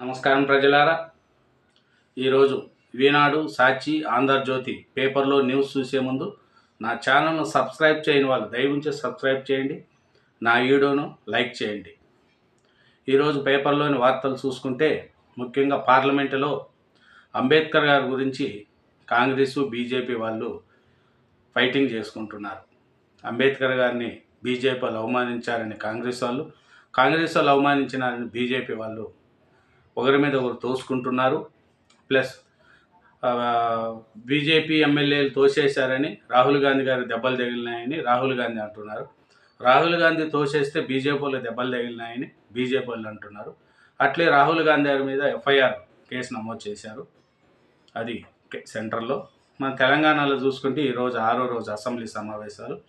నమస్కారం ప్రజలారా. ఈరోజు ఈనాడు సాక్షి ఆంధ్రజ్యోతి పేపర్లో న్యూస్ చూసే ముందు నా ఛానల్ను సబ్స్క్రైబ్ చేయని వాళ్ళు దయవుంచి సబ్స్క్రైబ్ చేయండి నా వీడియోను లైక్ చేయండి. ఈరోజు పేపర్లోని వార్తలు చూసుకుంటే ముఖ్యంగా పార్లమెంటులో అంబేద్కర్ గారి గురించి కాంగ్రెస్ బీజేపీ వాళ్ళు ఫైటింగ్ చేసుకుంటున్నారు. అంబేద్కర్ గారిని బీజేపీ వాళ్ళు అవమానించారని కాంగ్రెస్ వాళ్ళు కాంగ్రెస్ వాళ్ళు అవమానించినారని బీజేపీ వాళ్ళు ఒకరి మీద ఒకరు తోసుకుంటున్నారు. ప్లస్ బీజేపీ ఎమ్మెల్యేలు తోసేశారని రాహుల్ గాంధీ గారు దెబ్బలు తగిలినాయని రాహుల్ గాంధీ అంటున్నారు. రాహుల్ గాంధీ తోసేస్తే బీజేపీ వాళ్ళు దెబ్బలు తగిలినాయని బీజేపీ వాళ్ళు అంటున్నారు. అట్లే రాహుల్ గాంధీ గారి మీద ఎఫ్ఐఆర్ కేసు నమోదు చేశారు. అది సెంట్రల్లో. మన తెలంగాణలో చూసుకుంటే ఈరోజు ఆరో రోజు అసెంబ్లీ సమావేశాలు.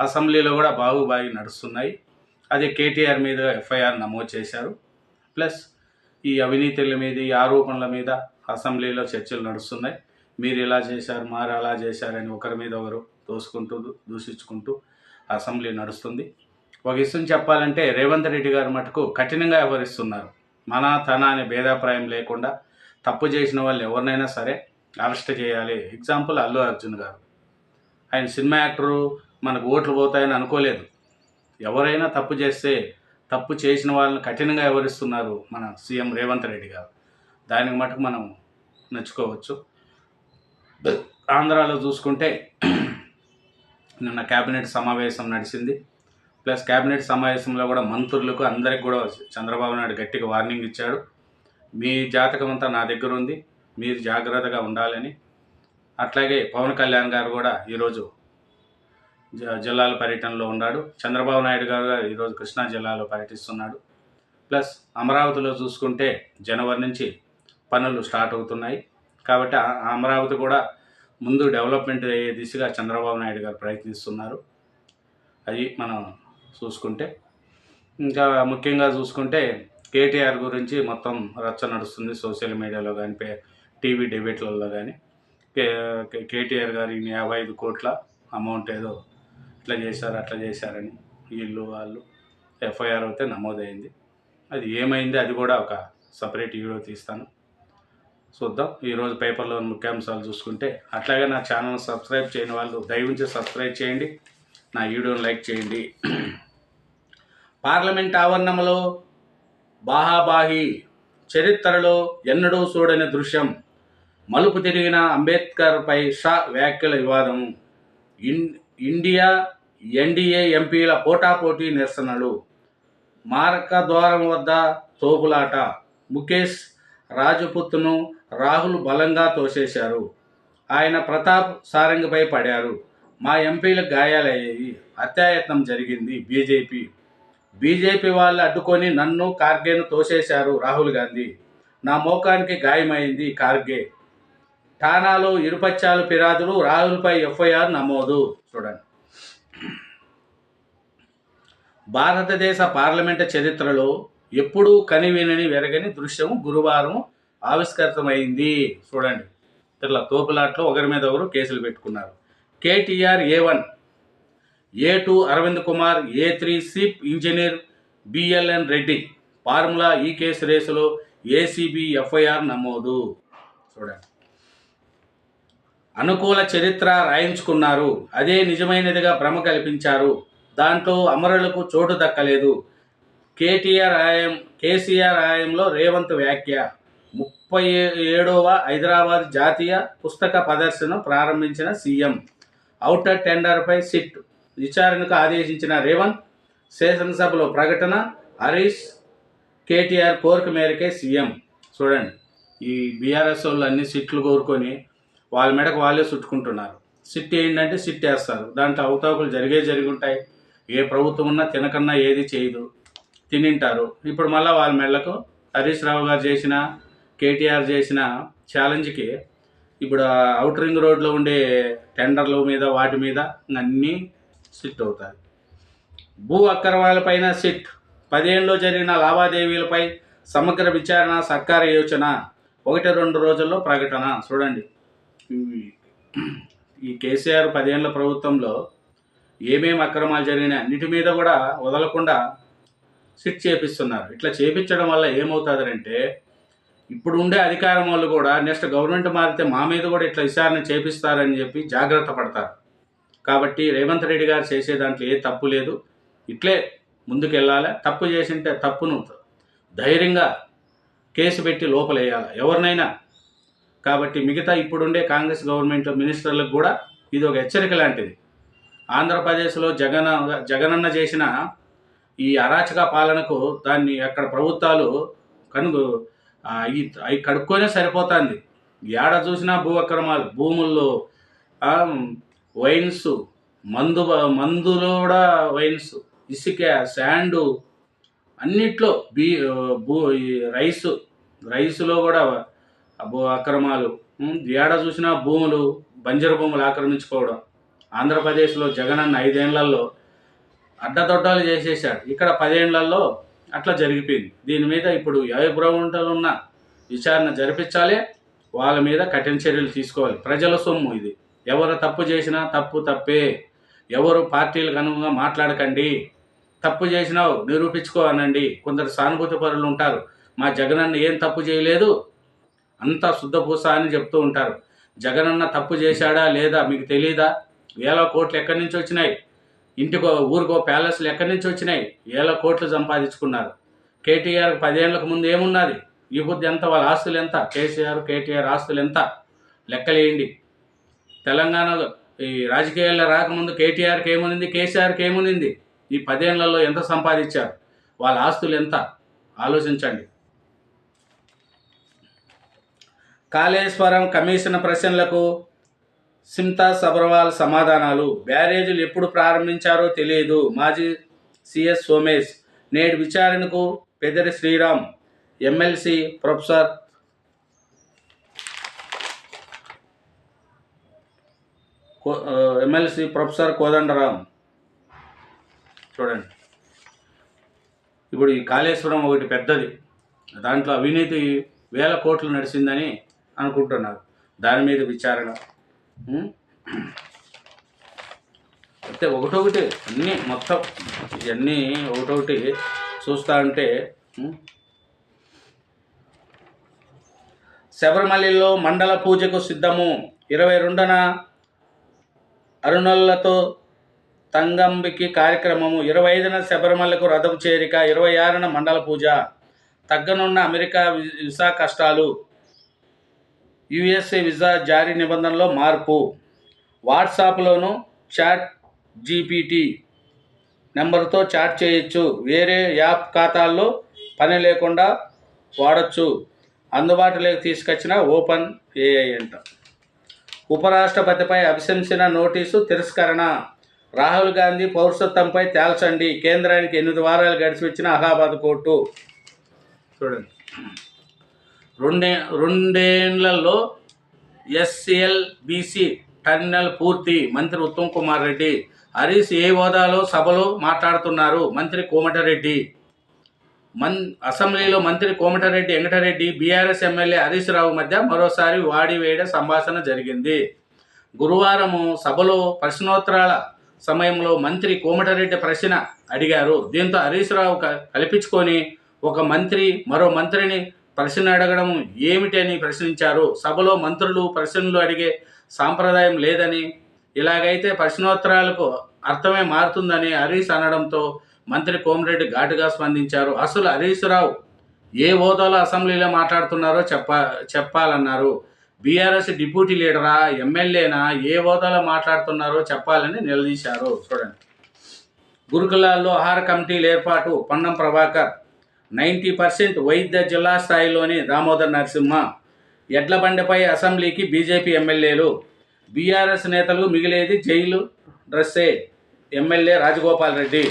అసెంబ్లీలో కూడా బాగుబాయి నడుస్తున్నాయి. అదే కేటీఆర్ మీద ఎఫ్ఐఆర్ నమోదు చేశారు. ప్లస్ ఈ అవినీతుల మీద ఈ ఆరోపణల మీద అసెంబ్లీలో చర్చలు నడుస్తున్నాయి. మీరు ఇలా చేశారు మారు అలా చేశారని ఒకరి మీద ఒకరు తోసుకుంటూ దూషించుకుంటూ అసెంబ్లీ నడుస్తుంది. ఒక విషయం చెప్పాలంటే రేవంత్ రెడ్డి గారు మటుకు కఠినంగా వ్యవహరిస్తున్నారు. మన తన అనే భేదాభిప్రాయం లేకుండా తప్పు చేసిన వాళ్ళు ఎవరినైనా సరే అరెస్ట్ చేయాలి. ఎగ్జాంపుల్ అల్లు అర్జున్ గారు. ఆయన సినిమా యాక్టరు మనకు ఓట్లు పోతాయని అనుకోలేదు. ఎవరైనా తప్పు చేస్తే తప్పు చేసిన వాళ్ళని కఠినంగా వ్యవహరిస్తున్నారు మన సీఎం రేవంత్ రెడ్డి గారు? దానికి మటుకు మనం నచ్చుకోవచ్చు. ఆంధ్రాలో చూసుకుంటే నిన్న కేబినెట్ సమావేశం నడిచింది. ప్లస్ కేబినెట్ సమావేశంలో కూడా మంత్రులకు అందరికి కూడా చంద్రబాబు నాయుడు గట్టిగా వార్నింగ్ ఇచ్చాడు. మీ జాతకం అంతా నా దగ్గర ఉంది. మీరు జాగ్రత్తగా ఉండాలని. అట్లాగే పవన్ కళ్యాణ్ గారు కూడా ఈరోజు జిల్లాల పర్యటనలో ఉన్నాడు. చంద్రబాబు నాయుడు గారు ఈరోజు కృష్ణా జిల్లాలో పర్యటిస్తున్నాడు. ప్లస్ అమరావతిలో చూసుకుంటే జనవరి నుంచి పనులు స్టార్ట్ అవుతున్నాయి. కాబట్టి ఆ- అమరావతి కూడా ముందు డెవలప్మెంట్ అయ్యే దిశగా చంద్రబాబు నాయుడు గారు ప్రయత్నిస్తున్నారు. అది మనం చూసుకుంటే. ఇంకా ముఖ్యంగా చూసుకుంటే కేటీఆర్ గురించి మొత్తం రచ్చ నడుస్తుంది సోషల్ మీడియాలో కానీ పే టీవీ డిబేట్లలో కానీ. కేటీఆర్ గారి యాభై ఐదు కోట్ల అమౌంట్ ఏదో ఇట్లా చేశారు అట్లా చేశారని వీళ్ళు వాళ్ళు ఎఫ్ఐఆర్ అయితే నమోదైంది. అది ఏమైంది అది కూడా ఒక సపరేట్ వీడియో తీస్తాను. చూద్దాం. ఈరోజు పేపర్లో ముఖ్యాంశాలు చూసుకుంటే అట్లాగే నా ఛానల్ సబ్స్క్రైబ్ చేయని వాళ్ళు దయవుంచి సబ్స్క్రైబ్ చేయండి. నా వీడియోని లైక్ చేయండి. పార్లమెంట్ ఆవరణంలో బాహాబాహి చరిత్రలో ఎన్నడూ చూడని దృశ్యం. మలుపు తిరిగిన అంబేద్కర్పై షా వ్యాఖ్యల వివాదం. ఇన్ ఇండియా ఎన్డీఏ ఎంపీల పోటాపోటీ నిరసనలు మారక ద్వారం వద్ద తోపులాట. ముఖేష్ రాజపుత్ను రాహుల్ బలంగా తోసేశారు. ఆయన ప్రతాప్ సారంగిపై పడారు. మా ఎంపీలకు గాయాలయ్యాయి. హత్యాయత్నం జరిగింది బీజేపీ. బీజేపీ వాళ్ళు అడ్డుకొని నన్ను కార్గేను తోసేశారు రాహుల్ గాంధీ. నా మోకానికి గాయమైంది కార్గే. ఠానాలో ఇరుపచ్చాలు ఫిర్యాదులు రాహుల్పై ఎఫ్ఐఆర్ నమోదు. చూడండి. భారతదేశ పార్లమెంటు చరిత్రలో ఎప్పుడూ కనివినని వెరగని దృశ్యం గురువారం ఆవిష్కృతమైంది. చూడండి. ఇట్లా తోపులాట్లో ఒకరి మీద ఒకరు కేసులు పెట్టుకున్నారు. KTR A one A two Arvind Kumar A three SIP engineer BLN Reddy formula E case రేసులో ఏసీబీ ఎఫ్ఐఆర్ నమోదు. చూడండి. అనుకూల చరిత్ర రాయించుకున్నారు. అదే నిజమైనదిగా భ్రమ కల్పించారు. దాంట్లో అమరులకు చోటు దక్కలేదు. కేటీఆర్ ఆయం కేసీఆర్ ఆయంలో రేవంత్ వ్యాఖ్య. ముప్పై ఏడవ హైదరాబాద్ జాతీయ పుస్తక ప్రదర్శన ప్రారంభించిన సీఎం. ఔటర్ టెండర్పై సిట్ విచారణకు ఆదేశించిన రేవంత్ శాసనసభలో ప్రకటన హరీష్ కేటీఆర్ కోరిక మేరకే సీఎం. చూడండి ఈ బీఆర్ఎస్ వాళ్ళు అన్ని సిట్లు కోరుకొని వాళ్ళ మెడకు వాళ్ళే చుట్టుకుంటున్నారు. సిట్ ఏంటంటే సిట్ వేస్తారు. దాంట్లో అవతాకులు జరిగే జరిగి ఉంటాయి. ఏ ప్రభుత్వం ఉన్నా తినకన్నా ఏది చేయదు. తినింటారు. ఇప్పుడు మళ్ళీ వాళ్ళ మెడలకు హరీష్ రావు గారు చేసిన కేటీఆర్ చేసిన ఛాలెంజ్కి ఇప్పుడు అవుట్ రింగ్ రోడ్లో ఉండే టెండర్ల మీద వాటి మీద అన్నీ సిట్ అవుతాయి. భూ అక్రమాలపైన సిట్. పదేళ్ళలో జరిగిన లావాదేవీలపై సమగ్ర విచారణ సర్కార యోచన. ఒకటి రెండు రోజుల్లో ప్రకటన. చూడండి. ఈ- కేసీఆర్ పదేళ్ళ ప్రభుత్వంలో ఏమేమి అక్రమాలు జరిగినాయి అన్నిటి మీద కూడా వదలకుండా సిట్ చేపిస్తున్నారు. ఇట్లా చేపించడం వల్ల ఏమవుతుందంటే ఇప్పుడు ఉండే అధికారం వాళ్ళు కూడా నెక్స్ట్ గవర్నమెంట్ మారితే మా మీద కూడా ఇట్లా విచారణ చేపిస్తారని చెప్పి జాగ్రత్త పడతారు. కాబట్టి రేవంత్ రెడ్డి గారు చేసే దాంట్లో ఏ తప్పు లేదు. ఇట్లే ముందుకెళ్ళాలి. తప్పు చేసింటే తప్పును ధైర్యంగా కేసు పెట్టి లోపలేయాలి. ఎవరినైనా కాబట్టి మిగతా ఇప్పుడుండే కాంగ్రెస్ గవర్నమెంట్ మినిస్టర్లకు కూడా ఇది ఒక హెచ్చరిక లాంటిది. ఆంధ్రప్రదేశ్లో జగన్ జగనన్న చేసిన ఈ అరాచక పాలనకు దాన్ని అక్కడ ప్రభుత్వాలు కనుగో అవి కడుక్కొనే సరిపోతుంది. ఏడ చూసినా భూ అక్రమాలు భూముల్లో వైన్స్ మందు మందులో కూడా వైన్స్ ఇసుక శాండు అన్నిట్లో బీ భూ ఈ రైసు రైసులో కూడా అబో అక్రమాలు. ఏడ చూసినా భూములు బంజరు భూములు ఆక్రమించుకోవడం. ఆంధ్రప్రదేశ్లో జగనన్న ఐదేళ్ళలో అడ్డదొడ్డాలు చేసేసాడు ఇక్కడ పదేళ్ళలో అట్లా జరిగిపోయింది. దీని మీద ఇప్పుడు ఏ ప్రభుత్వాలు ఉన్న విచారణ జరిపించాలి. వాళ్ళ మీద కఠిన చర్యలు తీసుకోవాలి. ప్రజల సొమ్ము ఇది. ఎవరు తప్పు చేసినా తప్పు తప్పే. ఎవరు పార్టీలకు అనుగుణంగా మాట్లాడకండి. తప్పు చేసినావు నిరూపించుకో అనండి. కొందరు సానుభూతి పరులు ఉంటారు. మా జగనన్న ఏం తప్పు చేయలేదు? అంతా శుద్ధపూస అని చెప్తూ ఉంటారు. జగనన్న తప్పు చేశాడా లేదా మీకు తెలియదా వేల కోట్లు ఎక్కడి నుంచి వచ్చినాయి? ఇంటికో ఊరికో ప్యాలెస్లు ఎక్కడి నుంచి వచ్చినాయి? వేల కోట్లు సంపాదించుకున్నారు. కేటీఆర్ పదేళ్ళకు ముందు ఏమున్నది? ఈ బుద్ధి ఎంత? వాళ్ళ ఆస్తులు ఎంత? కేసీఆర్ కేటీఆర్ ఆస్తులు ఎంత? లెక్కలేయండి. తెలంగాణలో ఈ రాజకీయాల్లో రాకముందు కేటీఆర్కి ఏమునింది కేసీఆర్కి ఏమునింది ఈ పదేళ్ళలో ఎంత సంపాదించారు? వాళ్ళ ఆస్తులు ఎంత? ఆలోచించండి. కాళేశ్వరం కమిషన్ ప్రశ్నలకు సిమ్తా సబర్వాల్ సమాధానాలు. బ్యారేజీలు ఎప్పుడు ప్రారంభించారో తెలియదు. మాజీ సిఎస్ సోమేష్ నేడు విచారణకు పెదరి శ్రీరామ్ ఎమ్మెల్సీ ప్రొఫెసర్ కో- ఎమ్మెల్సీ ప్రొఫెసర్ కోదండరామ్. చూడండి. ఇప్పుడు ఈ కాళేశ్వరం ఒకటి పెద్దది. దాంట్లో అవినీతి వేల కోట్లు నడిచిందని అనుకుంటున్నారు. దాని మీద విచారణ. అయితే ఒకటొకటి అన్నీ మొత్తం ఇవన్నీ ఒకటొకటి చూస్తా ఉంటే శబరిమలలో మండల పూజకు సిద్ధము. ఇరవై రెండున అరుణులతో తంగంబికి కార్యక్రమము. ఇరవై ఐదున శబరిమలకు రథం చేరిక. ఇరవై ఆరున మండల పూజ. తగ్గనున్న అమెరికా వి- కష్టాలు. యుఎస్ఏ వీసా జారీ నిబంధనలో మార్పు. వాట్సాప్లోను చాట్ జీపీటీ నెంబర్తో చాట్ చేయొచ్చు. వేరే యాప్ ఖాతాల్లో పని లేకుండా వాడచ్చు. అందుబాటులోకి తీసుకొచ్చిన ఓపెన్ ఏఐ అంట. ఉపరాష్ట్రపతిపై అభిశంసిన నోటీసు తిరస్కరణ. రాహుల్ గాంధీ పౌరసత్వంపై తేల్చండి. కేంద్రానికి ఎనిమిది వారాలు గడిచి వచ్చిన అలహాబాద్ కోర్టు. చూడండి. రెండే రెండేళ్ళలో ఎస్ఎల్ బీసీ టర్మినల్ పూర్తి మంత్రి ఉత్తమ్ కుమార్ రెడ్డి. హరీష్ ఏ హోదాలో సభలో మాట్లాడుతున్నారు? మంత్రి కోమటరెడ్డి. మన్ అసెంబ్లీలో మంత్రి కోమటరెడ్డి వెంకటరెడ్డి బీఆర్ఎస్ ఎమ్మెల్యే హరీష్ రావు మధ్య మరోసారి వాడి వేయడ సంభాషణ జరిగింది. గురువారము సభలో ప్రశ్నోత్తరాల సమయంలో మంత్రి కోమటరెడ్డి ప్రశ్న అడిగారు. దీంతో హరీష్ రావు కల్పించుకొని ఒక మంత్రి మరో మంత్రిని ప్రశ్న అడగడం ఏమిటి అని ప్రశ్నించారు. సభలో మంత్రులు ప్రశ్నలు అడిగే సాంప్రదాయం లేదని ఇలాగైతే ప్రశ్నోత్తరాలకు అర్థమే మారుతుందని హరీష్ అనడంతో మంత్రి కోమరెడ్డి ఘాటుగా స్పందించారు. అసలు హరీష్ రావు ఏ హోదాలో అసెంబ్లీలో మాట్లాడుతున్నారో చెప్ప చెప్పాలన్నారు. బీఆర్ఎస్ డిప్యూటీ లీడరా ఎమ్మెల్యేనా ఏ హోదాలో మాట్లాడుతున్నారో చెప్పాలని నిలదీశారు. చూడండి. గురుకులాల్లో ఆహార కమిటీల ఏర్పాటు పొన్నం ప్రభాకర్ నైంటీ పర్సెంట్ వైద్య జిల్లా స్థాయిలోని దామోదర్ నరసింహ ఎడ్లబండపై అసెంబ్లీకి బీజేపీ ఎమ్మెల్యేలు బీఆర్ఎస్ నేతలు మిగిలేది జైలు డ్రెస్సే ఎమ్మెల్యే రాజగోపాల్ రెడ్డి.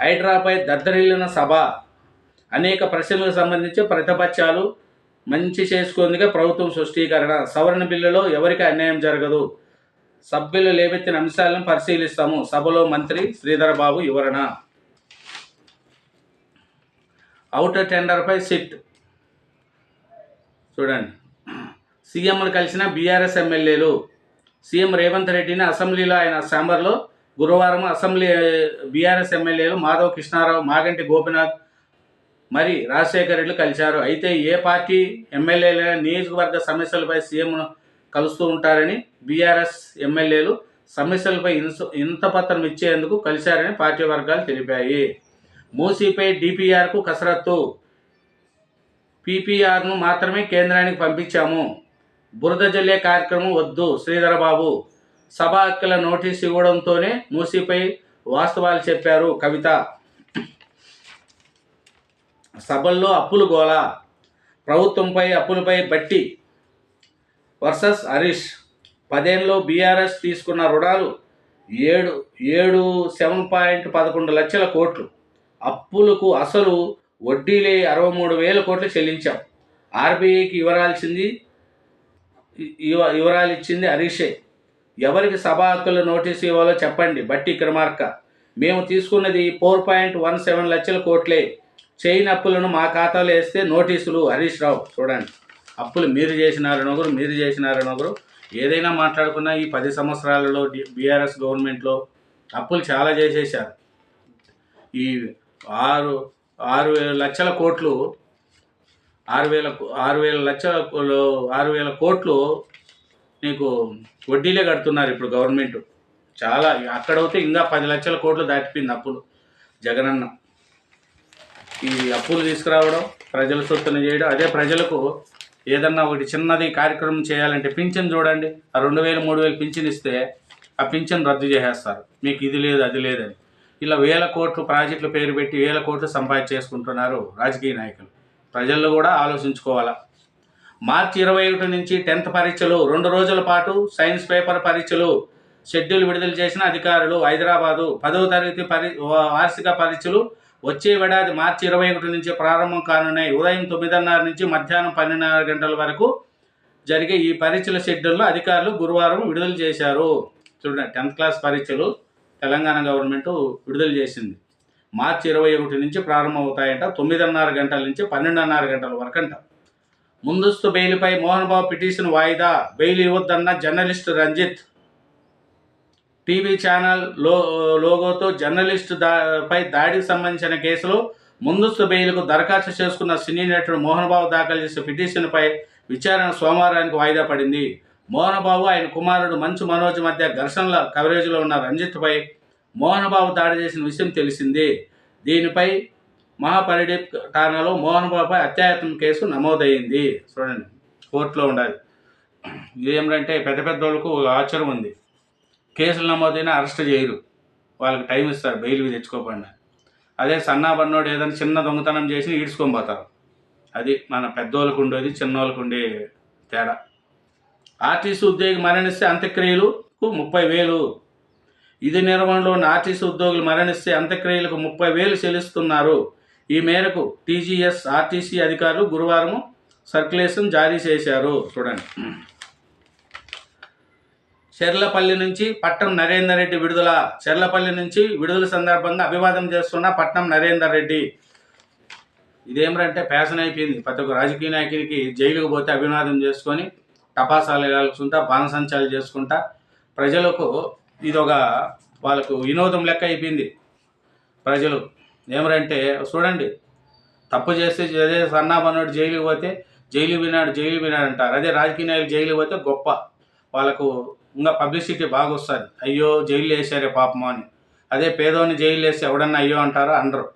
హైడ్రాపై దద్దరిల్లిన సభ అనేక ప్రశ్నలకు సంబంధించి ప్రతిపక్షాలు మంచి చేసుకుందిగా ప్రభుత్వం స్పష్టీకరణ సవరణ బిల్లులో ఎవరికి అన్యాయం జరగదు. సభ్యులు లేవెత్తిన అంశాలను పరిశీలిస్తాము. సభలో మంత్రి శ్రీధరబాబు వివరణ. అవుటర్ టెండర్పై సిట్ చూడండి. సీఎంను కలిసిన బీఆర్ఎస్ ఎమ్మెల్యేలు సీఎం రేవంత్ రెడ్డిని అసెంబ్లీలో ఆయన చాంబర్లో గురువారం అసెంబ్లీ బీఆర్ఎస్ ఎమ్మెల్యేలు మాధవ్ కృష్ణారావు మాగంటి గోపినాథ్ మరి రాజశేఖర రెడ్డి కలిశారు. అయితే ఏ పార్టీ ఎమ్మెల్యేలైన నియోజకవర్గ సమస్యలపై సీఎంను కలుస్తూ ఉంటారని బీఆర్ఎస్ ఎమ్మెల్యేలు సమస్యలపై ఇంత పత్రం ఇచ్చేందుకు కలిశారని పార్టీ వర్గాలు తెలిపాయి. మూసీపై డిపిఆర్కు కసరత్తు. పీపీఆర్ను మాత్రమే కేంద్రానికి పంపించాము. బురద జల్లే కార్యక్రమం వద్దు శ్రీధరబాబు. సభ హక్కుల నోటీస్ ఇవ్వడంతోనే మూసీపై వాస్తవాలు చెప్పారు కవిత. సభల్లో అప్పులు గోళ ప్రభుత్వంపై అప్పులపై బట్టి వర్సెస్ హరీష్. పదేళ్ళలో బీఆర్ఎస్ తీసుకున్న రుణాలు ఏడు ఏడు సెవెన్ పాయింట్ పదకొండు లక్షల కోట్లు. అప్పులకు అసలు వడ్డీలే అరవై మూడు వేల కోట్లు చెల్లించాం. ఆర్బీఐకి ఇవ్వరాల్సింది ఇవ వివరాలు ఇచ్చింది హరీషే. ఎవరికి సభా హక్కుల నోటీసు ఇవ్వాలో చెప్పండి బట్టి క్రమార్క. మేము తీసుకున్నది ఫోర్ పాయింట్ వన్ సెవెన్ లక్షల కోట్లే. చైన్ అప్పులను మా ఖాతాలో వేస్తే నోటీసులు హరీష్ రావు. చూడండి. అప్పులు మీరు చేసినారని ఒకరు మీరు చేసినారని ఒకరు ఏదైనా మాట్లాడుకున్నా ఈ పది సంవత్సరాలలో బీఆర్ఎస్ గవర్నమెంట్లో అప్పులు చాలా చేసేసారు ఈ ఆరు ఆరు వేల లక్షల కోట్లు ఆరు వేల ఆరు వేల లక్షల ఆరు వేల కోట్లు నీకు వడ్డీలే కడుతున్నారు ఇప్పుడు గవర్నమెంట్. చాలా అక్కడవుతే ఇంకా పది లక్షల కోట్లు దాటిపోయింది అప్పులు. జగనన్న. ఈ అప్పులు తీసుకురావడం ప్రజల సొత్తుని చేయడం అదే ప్రజలకు ఏదన్నా ఒకటి చిన్నది కార్యక్రమం చేయాలంటే పింఛన్ చూడండి. ఆ రెండు వేలు మూడు వేలు పింఛన్ ఇస్తే ఆ పింఛన్ రద్దు చేసేస్తారు. మీకు ఇది లేదు అది లేదని. ఇలా వేల కోట్లు ప్రాజెక్టుల పేరు పెట్టి వేల కోట్లు సంపాదించేసుకుంటున్నారు రాజకీయ నాయకులు. ప్రజల్లో కూడా ఆలోచించుకోవాలా? మార్చి ఇరవై ఒకటి నుంచి టెన్త్ పరీక్షలు రెండు రోజుల పాటు సైన్స్ పేపర్ పరీక్షలు షెడ్యూల్ విడుదల చేసిన అధికారులు హైదరాబాదు పదవ తరగతి పరి వార్షిక పరీక్షలు వచ్చే ఏడాది మార్చి ఇరవై ఒకటి నుంచి ప్రారంభం కానున్నాయి. ఉదయం తొమ్మిదిన్నర నుంచి మధ్యాహ్నం పన్నెండున్నర గంటల వరకు జరిగే ఈ పరీక్షల షెడ్యూల్లో అధికారులు గురువారం విడుదల చేశారు. చూడండి టెన్త్ క్లాస్ పరీక్షలు తెలంగాణ గవర్నమెంట్ విడుదల చేసింది. మార్చి ఇరవై ఒకటి నుంచి ప్రారంభమవుతాయంట తొమ్మిదిన్నర గంటల నుంచి పన్నెండున్నర గంటల వరకు అంట ముందస్తు బెయిల్పై మోహన్ బాబు పిటిషన్ వాయిదా బెయిల్ ఇవ్వద్దన్న జర్నలిస్ట్ రంజిత్. టీవీ ఛానల్లో లోగోతో జర్నలిస్ట్ దా పై దాడికి సంబంధించిన కేసులో ముందస్తు బెయిల్కు దరఖాస్తు చేసుకున్న సినీ నటుడు మోహన్ బాబు దాఖలు చేసిన పిటిషన్పై విచారణ సోమవారానికి వాయిదా పడింది. మోహనబాబు ఆయన కుమారుడు మంచు మనోజ్ మధ్య ఘర్షణల కవరేజ్లో ఉన్న రంజిత్పై మోహనబాబు దాడి చేసిన విషయం తెలిసింది. దీనిపై మహాపరిడి ఠాణాలో మోహన్బాబుపై అత్యాయత్నం కేసు నమోదైంది. చూడండి కోర్టులో ఉండాలి. ఇదేమిటంటే పెద్ద పెద్ద వాళ్ళకు ఆశ్చర్యం ఉంది. కేసులు నమోదైనా అరెస్ట్ చేయరు. వాళ్ళకి టైం ఇస్తారు బెయిల్ తెచ్చుకోకుండా. అదే సన్నా బన్నోడు ఏదైనా చిన్న దొంగతనం చేసి ఈడ్చుకొని పోతారు. అది మన పెద్దోళ్ళకు ఉండేది చిన్నోళ్ళకు ఉండే తేడా. ఆర్టీసీ ఉద్యోగి మరణిస్తే అంత్యక్రియలకు ముప్పై వేలు. ఇది నిర్వహణలో ఉన్న ఆర్టీసీ ఉద్యోగులు మరణిస్తే అంత్యక్రియలకు ముప్పై వేలు చెల్లిస్తున్నారు. ఈ మేరకు టీజీఎస్ ఆర్టీసీ అధికారులు గురువారం సర్క్యులేషన్ జారీ చేశారు. చూడండి. చెర్లపల్లి నుంచి పట్నం నరేందర్ రెడ్డి విడుదల. చెర్లపల్లి నుంచి విడుదల సందర్భంగా అభివాదం చేస్తున్న పట్నం నరేందర్ రెడ్డి. ఇదేమిటంటే ఫ్యాషన్ అయిపోయింది. ప్రతి ఒక్క రాజకీయ నాయకుడికి జైలుకు పోతే అభివాదం చేసుకొని టపాసాలు కాల్చుకుంటా బాణసంచాలు చేసుకుంటా ప్రజలకు ఇది ఒక వాళ్ళకు వినోదం లెక్క అయిపోయింది. ప్రజలు ఏమరంటే చూడండి తప్పు చేస్తే అదే సన్నాబన్నోడు జైలుకి పోతే జైలు వినాడు జైలు వినాడు అంటారు. అదే రాజకీయ నాయకులు జైలు పోతే గొప్ప. వాళ్ళకు ఇంకా పబ్లిసిటీ బాగా వస్తుంది. అయ్యో జైలు వేసారే పాపం అని. అదే పేదోని జైలు వేసి ఎవడన్నా అయ్యో అంటారో అనరు.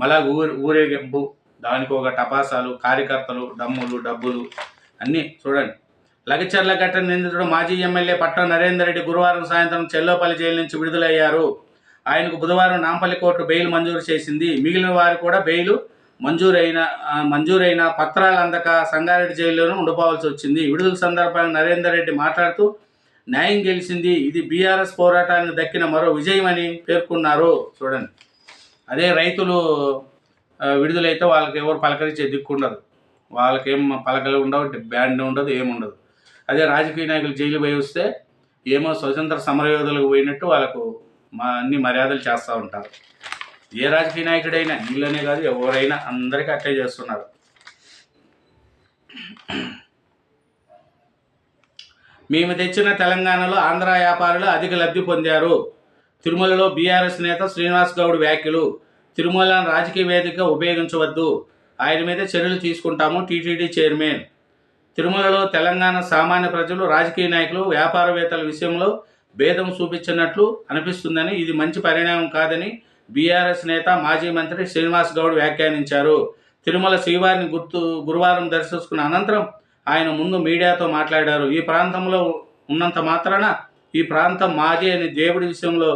మళ్ళా ఊరి ఊరేగింపు దానికి ఒక టపాసాలు కార్యకర్తలు డమ్ములు డబ్బులు అన్నీ చూడండి. లగచర్ల ఘటన నిందితుడు మాజీ ఎమ్మెల్యే పట్టణ నరేందర్ రెడ్డి గురువారం సాయంత్రం చెల్లోపల్లి జైలు నుంచి విడుదలయ్యారు. ఆయనకు బుధవారం నాంపల్లి కోర్టు బెయిల్ మంజూరు చేసింది. మిగిలిన వారు కూడా బెయిల్ మంజూరైన మంజూరైన పత్రాలు అందక సంగారెడ్డి జైల్లోనూ ఉండిపోవాల్సి వచ్చింది. విడుదల సందర్భంగా నరేందర్ రెడ్డి మాట్లాడుతూ న్యాయం గెలిచింది. ఇది బీఆర్ఎస్ పోరాటానికి దక్కిన మరో విజయమని పేర్కొన్నారు. చూడండి. అదే రైతులు విడుదలైతే వాళ్ళకి ఎవరు పలకరించే దిక్కుండదు వాళ్ళకేం పలకలు ఉండవు బ్యాండ్ ఉండదు ఏముండదు. అదే రాజకీయ నాయకులు జైలు పోయి వస్తే ఏమో స్వతంత్ర సమరయోధులకు పోయినట్టు వాళ్ళకు మా అన్ని మర్యాదలు చేస్తూ ఉంటారు. ఏ రాజకీయ నాయకుడైనా వీళ్ళనే కాదు ఎవరైనా అందరికీ అట్లే చేస్తున్నారు. మేము తెచ్చిన తెలంగాణలో ఆంధ్ర వ్యాపారులు అధిక లబ్ధి పొందారు. తిరుమలలో బీఆర్ఎస్ నేత శ్రీనివాస్ గౌడ్ వ్యాఖ్యలు. తిరుమలను రాజకీయ వేదికగా ఉపయోగించవద్దు. ఆయన మీద చర్యలు తీసుకుంటాము టీటీడీ చైర్మన్. తిరుమలలో తెలంగాణ సామాన్య ప్రజలు రాజకీయ నాయకులు వ్యాపారవేత్తల విషయంలో భేదం చూపించినట్లు అనిపిస్తుందని ఇది మంచి పరిణామం కాదని బీఆర్ఎస్ నేత మాజీ మంత్రి శ్రీనివాస్ గౌడ్ వ్యాఖ్యానించారు. తిరుమల శ్రీవారిని గుర్తు గురువారం దర్శించుకున్న అనంతరం ఆయన ముందు మీడియాతో మాట్లాడారు. ఈ ప్రాంతంలో ఉన్నంత మాత్రాన ఈ ప్రాంతం మాజీ అని దేవుడి విషయంలో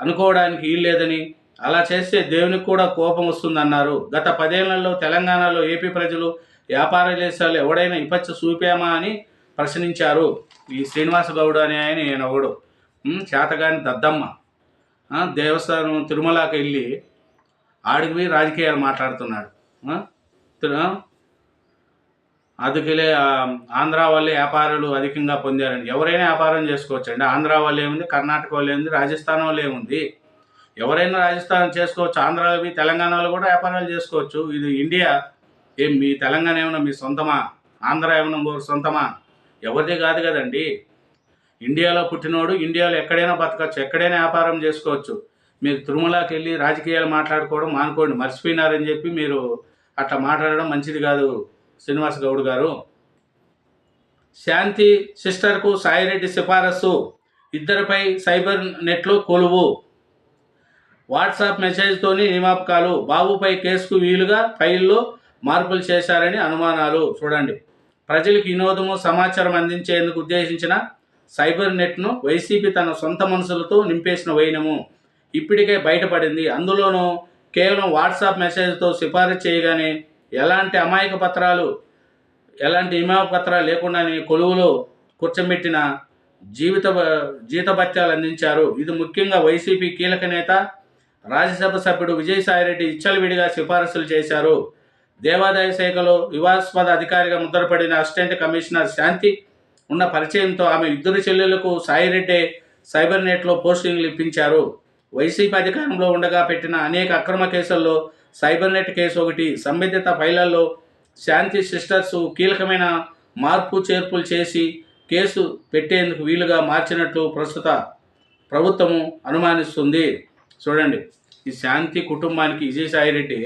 అనుకోవడానికి వీల్లేదని అలా చేస్తే దేవునికి కూడా కోపం వస్తుందన్నారు. గత పదేళ్ళలో తెలంగాణలో ఏపీ ప్రజలు వ్యాపార దేశాలు ఎవడైనా ఇపచ్చ చూపామా అని ప్రశ్నించారు. ఈ శ్రీనివాస గౌడ్ అనే ఆయన ఈయన ఒకడు. చేతగాని దద్దమ్మ. దేవస్థానం తిరుమలకి వెళ్ళి ఆడికి పోయి రాజకీయాలు మాట్లాడుతున్నాడు. ఆ, అందుకెళ్ళి ఆ, ఆంధ్ర వాళ్ళే వ్యాపారులు అధికంగా పొందారండి ఎవరైనా వ్యాపారం చేసుకోవచ్చండి. ఆంధ్ర వాళ్ళు ఏముంది కర్ణాటక వాళ్ళు ఏముంది రాజస్థాన్ వాళ్ళు ఏముంది ఎవరైనా రాజస్థాన్ చేసుకోవచ్చు. ఆంధ్రాలో పోయి తెలంగాణలో కూడా వ్యాపారాలు చేసుకోవచ్చు. ఇది ఇండియా ఏం మీ తెలంగాణ ఏమైనా మీ సొంతమా? ఆంధ్ర ఏమైనా సొంతమా? ఎవరిది కాదు కదండి. ఇండియాలో పుట్టినోడు ఇండియాలో ఎక్కడైనా బతకచ్చు ఎక్కడైనా వ్యాపారం చేసుకోవచ్చు. మీరు తిరుమలకి వెళ్ళి రాజకీయాలు మాట్లాడుకోవడం మానుకోండి మర్చిపోయినారని చెప్పి మీరు అట్లా మాట్లాడడం మంచిది కాదు శ్రీనివాస్ గౌడ్ గారు. శాంతి సిస్టర్కు సాయిరెడ్డి సిఫారసు ఇద్దరిపై సైబర్ నెట్లో కొలువు. వాట్సాప్ మెసేజ్తోని నియామకాలు బాబుపై కేసుకు వీలుగా ఫైల్లో మార్పులు చేశారని అనుమానాలు. చూడండి. ప్రజలకు వినోదము సమాచారం అందించేందుకు ఉద్దేశించిన సైబర్ నెట్ను వైసీపీ తన సొంత మనసులతో నింపేసిన వైనము. ఇప్పటికే బయటపడింది. అందులోనూ కేవలం వాట్సాప్ మెసేజ్తో సిఫారసు చేయగానే ఎలాంటి అమాయక పత్రాలు ఎలాంటి హిమాయ పత్రాలు లేకుండానే కొలువులో కూర్చోబెట్టిన జీవిత జీతభత్యాలు అందించారు. ఇది ముఖ్యంగా వైసీపీ కీలక నేత రాజ్యసభ సభ్యుడు విజయసాయిరెడ్డి ఇచ్చలవిడిగా సిఫారసులు చేశారు. దేవాదాయ శాఖలో వివాదాస్పద అధికారిగా ముద్రపడిన అసిస్టెంట్ కమిషనర్ శాంతి ఉన్న పరిచయంతో ఆమె ఇద్దరు చెల్లెలకు సాయిరెడ్డి సైబర్ నెట్లో పోస్టింగ్లు ఇప్పించారు. వైసీపీ అధికారంలో ఉండగా పెట్టిన అనేక అక్రమ కేసుల్లో సైబర్ నెట్ కేసు ఒకటి సంబంధిత ఫైళ్ళలో శాంతి సిస్టర్స్ కీలకమైన మార్పు చేర్పులు చేసి కేసు పెట్టేందుకు వీలుగా మార్చినట్లు ప్రస్తుత ప్రభుత్వము అనుమానిస్తుంది. చూడండి ఈ శాంతి కుటుంబానికి విజయసాయిరెడ్డి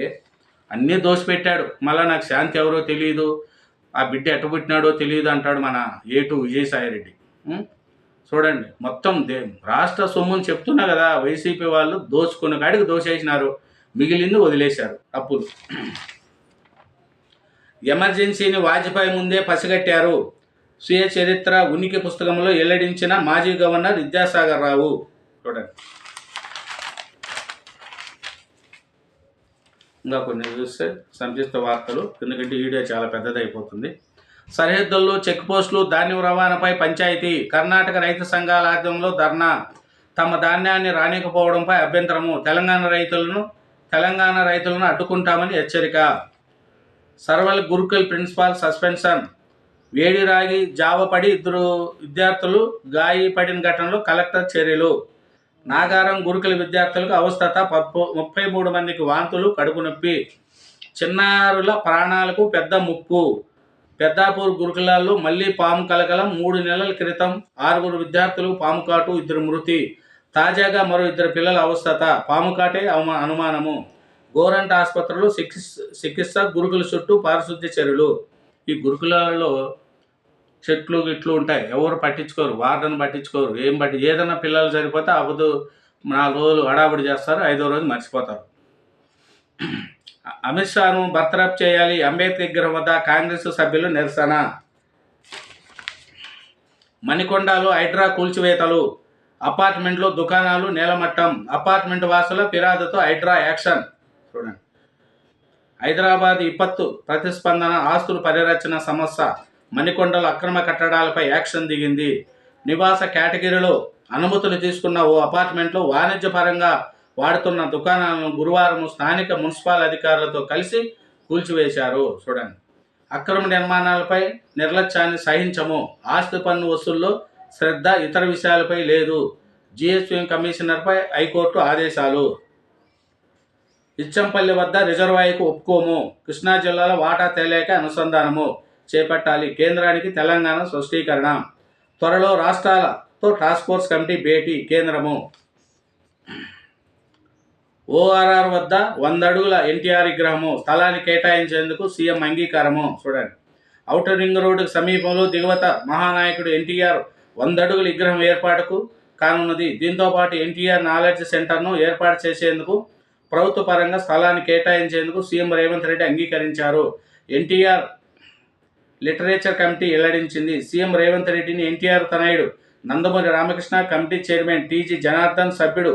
అన్నీ దోసిపెట్టాడు మళ్ళీ నాకు శాంతి ఎవరో తెలియదు ఆ బిడ్డ ఎట్ట పుట్టినాడో తెలియదు అంటాడు మన ఏటు విజయసాయిరెడ్డి. చూడండి మొత్తం దే రాష్ట్ర సొమ్ముని చెప్తున్నా కదా వైసీపీ వాళ్ళు దోచుకున్న కాడికి దోసేసినారు మిగిలింది వదిలేశారు అప్పులు ఎమర్జెన్సీని వాజ్పేయి ముందే పసిగట్టారు. స్వీయ చరిత్ర ఉనికి పుస్తకంలో వెల్లడించిన మాజీ గవర్నర్ విద్యాసాగర్ రావు. చూడండి. ఇంకా కొన్ని చూస్తే సంక్షిప్త వార్తలు ఎందుకంటే వీడియో చాలా పెద్దదైపోతుంది. సరిహద్దుల్లో చెక్ పోస్టులు ధాన్యం రవాణాపై పంచాయతీ కర్ణాటక రైతు సంఘాల ఆధ్వర్యంలో ధర్నా. తమ ధాన్యాన్ని రానికపోవడంపై అభ్యంతరము. తెలంగాణ రైతులను తెలంగాణ రైతులను అడ్డుకుంటామని హెచ్చరిక. Sarvail gurukul principal suspension. వేడి రాగి జావపడి ఇద్దరు విద్యార్థులు గాయపడిన ఘటనలో కలెక్టర్ చర్యలు. నాగారం గురుకుల విద్యార్థులకు అవస్థత పప్పు- ముప్పై మూడు మందికి వాంతులు కడుపు నొప్పి. చిన్నారుల ప్రాణాలకు పెద్ద ముప్పు. పెద్దాపూర్ గురుకులాల్లో మళ్ళీ పాము కలకలం మూడు నెలల క్రితం ఆరుగురు విద్యార్థులు పాము కాటు ఇద్దరు మృతి. తాజాగా మరో ఇద్దరు పిల్లల అవస్థత పాము కాటే అనుమానము. గోరంట ఆసుపత్రిలో చికిత్స చికిత్స గురుకుల చుట్టూ పారిశుద్ధ్య చర్యలు. ఈ గురుకులాలలో చెట్లు గిట్లు ఉంటాయి. ఎవరు పట్టించుకోరు. వార్డన్ పట్టించుకోరు. ఏం పట్టి ఏదైనా పిల్లలు సరిపోతే అవదు. నాలుగు రోజులు హడావుడి చేస్తారు. ఐదో రోజు మర్చిపోతారు. అమిత్ షాను బర్తరఫ్ చేయాలి. అంబేద్కర్ విగ్రహం వద్ద కాంగ్రెస్ సభ్యులు నిరసన. మణికొండలో హైడ్రా కూల్చివేతలు. అపార్ట్మెంట్లో దుకాణాలు నేలమట్టం. అపార్ట్మెంట్ వాసుల ఫిర్యాదుతో హైడ్రా యాక్షన్. చూడండి. హైదరాబాద్ విపత్తు ప్రతిస్పందన ఆస్తుల పరిరక్షణ సమస్య. మణికొండలో అక్రమ కట్టడాలపై యాక్షన్ దిగింది. నివాస కేటగిరీలో అనుమతులు తీసుకున్న ఓ అపార్ట్మెంట్లో వాణిజ్యపరంగా వాడుతున్న దుకాణాలను గురువారం స్థానిక మున్సిపల్ అధికారులతో కలిసి కూల్చివేశారు. చూడండి. అక్రమ నిర్మాణాలపై నిర్లక్ష్యాన్ని సహించము. ఆస్తి పన్ను వసూల్లో శ్రద్ధ ఇతర విషయాలపై లేదు. జిఎస్ఎం కమిషనర్పై హైకోర్టు ఆదేశాలు. ఇచ్చంపల్లి వద్ద రిజర్వాయర్కు ఒప్పుకోము. కృష్ణా జిల్లాలో వాటా తేలేక అనుసంధానము. చేపట్టాలి. కేంద్రానికి తెలంగాణ స్పష్టీకరణ. త్వరలో రాష్ట్రాలతో టాస్క్ ఫోర్స్ కమిటీ భేటీ కేంద్రము. ఓఆర్ఆర్ వద్ద వంద అడుగుల ఎన్టీఆర్ విగ్రహము స్థలాన్ని కేటాయించేందుకు సీఎం అంగీకారము. చూడండి. ఔటర్ రింగ్ రోడ్డుకు సమీపంలో దిగువత మహానాయకుడు ఎన్టీఆర్ వంద అడుగుల విగ్రహం ఏర్పాటుకు కానున్నది. దీంతో పాటు ఎన్టీఆర్ నాలెడ్జ్ సెంటర్ను ఏర్పాటు చేసేందుకు ప్రభుత్వ పరంగా స్థలాన్ని కేటాయించేందుకు సీఎం రేవంత్ రెడ్డి అంగీకరించారు. ఎన్టీఆర్ లిటరేచర్ కమిటీ వెల్లడించింది. సీఎం రేవంత్ రెడ్డిని ఎన్టీఆర్ తనయుడు Nandamuri Ramakrishna committee chairman TG Janardhan సభ్యుడు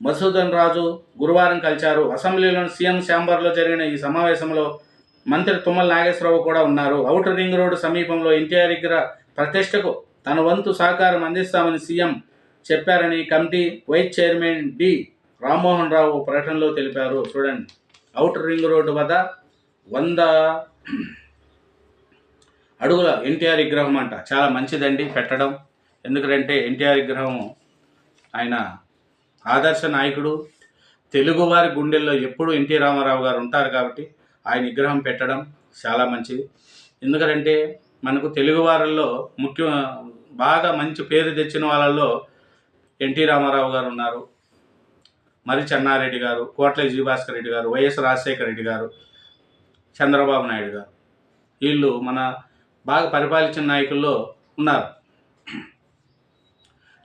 మసూదన్ రాజు గురువారం కలిశారు. అసెంబ్లీలోని సీఎం ఛాంబర్లో జరిగిన ఈ సమావేశంలో మంత్రి తుమ్మల నాగేశ్వరరావు కూడా ఉన్నారు. ఔటర్ రింగ్ రోడ్డు సమీపంలో ఎన్టీఆర్ దగ్గర ప్రతిష్టకు తన వంతు సహకారం అందిస్తామని సీఎం చెప్పారని committee vice chairman D Rammohan Rao ప్రకటనలో తెలిపారు. చూడండి. ఔటర్ రింగ్ రోడ్డు వద్ద వంద అడుగుల ఎన్టీఆర్ విగ్రహం అంట. చాలా మంచిదండి పెట్టడం. ఎందుకంటే ఎన్టీఆర్ విగ్రహం ఆయన ఆదర్శ నాయకుడు. తెలుగువారి గుండెల్లో ఎప్పుడు ఎన్టీ రామారావు గారు ఉంటారు కాబట్టి ఆయన విగ్రహం పెట్టడం చాలా మంచిది. ఎందుకంటే మనకు తెలుగు వారిల్లో ముఖ్య బాగా మంచి పేరు తెచ్చిన వాళ్ళల్లో ఎన్టీ రామారావు గారు ఉన్నారు. మరి చెన్నారెడ్డి గారు కోట్ల జీభాస్కర్ రెడ్డి గారు వైఎస్ రాజశేఖర రెడ్డి గారు చంద్రబాబు నాయుడు గారు. వీళ్ళు మన బాగా పరిపాలించిన నాయకుల్లో ఉన్నారు.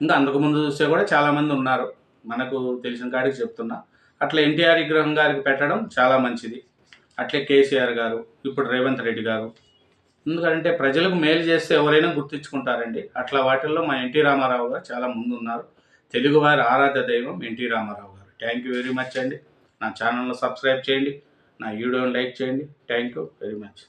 ఇంకా అంతకుముందు చూస్తే కూడా చాలామంది ఉన్నారు. మనకు తెలిసిన కాడికి చెప్తున్నా. అట్లా ఎన్టీఆర్ విగ్రహం గారికి పెట్టడం చాలా మంచిది. అట్లే కేసీఆర్ గారు ఇప్పుడు రేవంత్ రెడ్డి గారు. ఎందుకంటే ప్రజలకు మేలు చేస్తే ఎవరైనా గుర్తించుకుంటారండి. అట్లా వాటిల్లో మా ఎన్టీ రామారావు గారు చాలా ముందు ఉన్నారు తెలుగువారి ఆరాధ్య దైవం ఎన్టీ రామారావు గారు. థ్యాంక్ యూ వెరీ మచ్ అండి. నా ఛానల్లో సబ్స్క్రైబ్ చేయండి. నా వీడియోని లైక్ చేయండి. Thank you very much